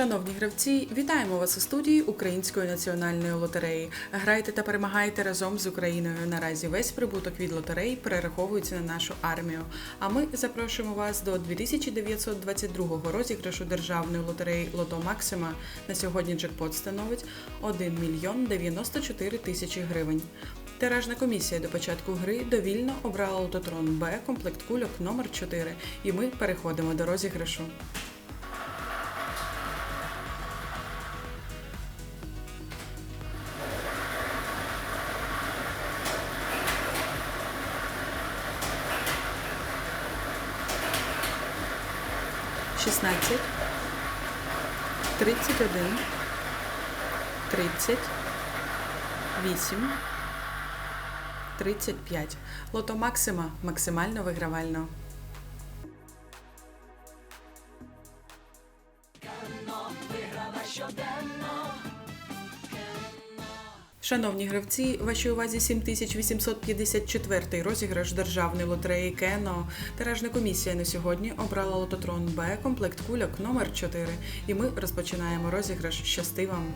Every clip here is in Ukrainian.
Шановні гравці, вітаємо вас у студії Української національної лотереї. Грайте та перемагайте разом з Україною. Наразі весь прибуток від лотереї перераховується на нашу армію. А ми запрошуємо вас до 2922 розіграшу державної лотереї Лото Максима. На сьогодні джекпот становить 1 мільйон 94 тисячі гривень. Тиражна комісія до початку гри довільно обрала лототрон Б комплект кульок номер 4 і ми переходимо до розіграшу. Шістнадцять, тридцять один, тридцять, вісім, тридцять п'ять. Лото Максима максимально вигравально. Шановні гравці, вашій увазі 7854 розіграш державної лотереї Кено. Тиражна комісія на сьогодні обрала лототрон Б комплект кульок номер 4 І ми розпочинаємо розіграш. Щасти вам!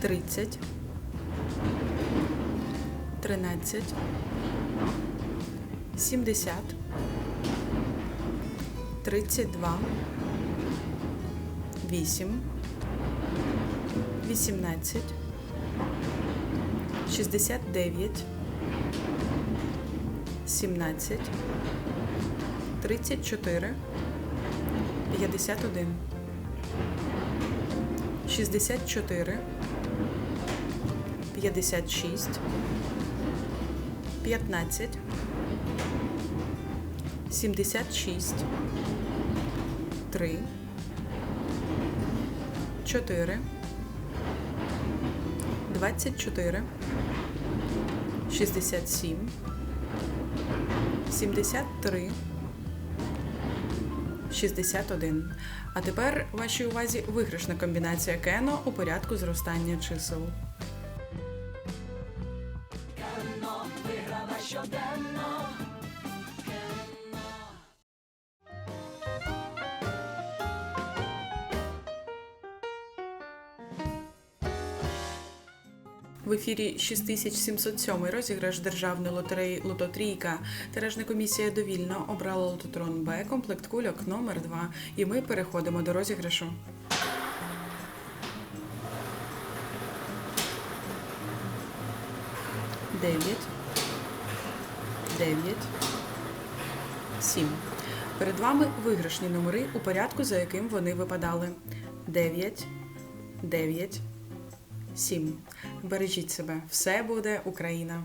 Тридцять. Тринадцять. Сімдесят. 32, 8, 18, 69, 17, 34, 51, 64, 56, 15, 76, 3, 4, 24, 67, 73, 61. А тепер вашій увазі виграшна комбінація Кено у порядку зростання чисел. В ефірі 6707 розіграш державної лотереї Лототрійка. Тиражна комісія довільно обрала лототрон Б комплект кульок номер 2 І ми переходимо до розіграшу. Дев'ять. Дев'ять. Сім. Перед вами виграшні номери у порядку, за яким вони випадали. Дев'ять. Дев'ять. Сім. Бережіть себе. Все буде Україна.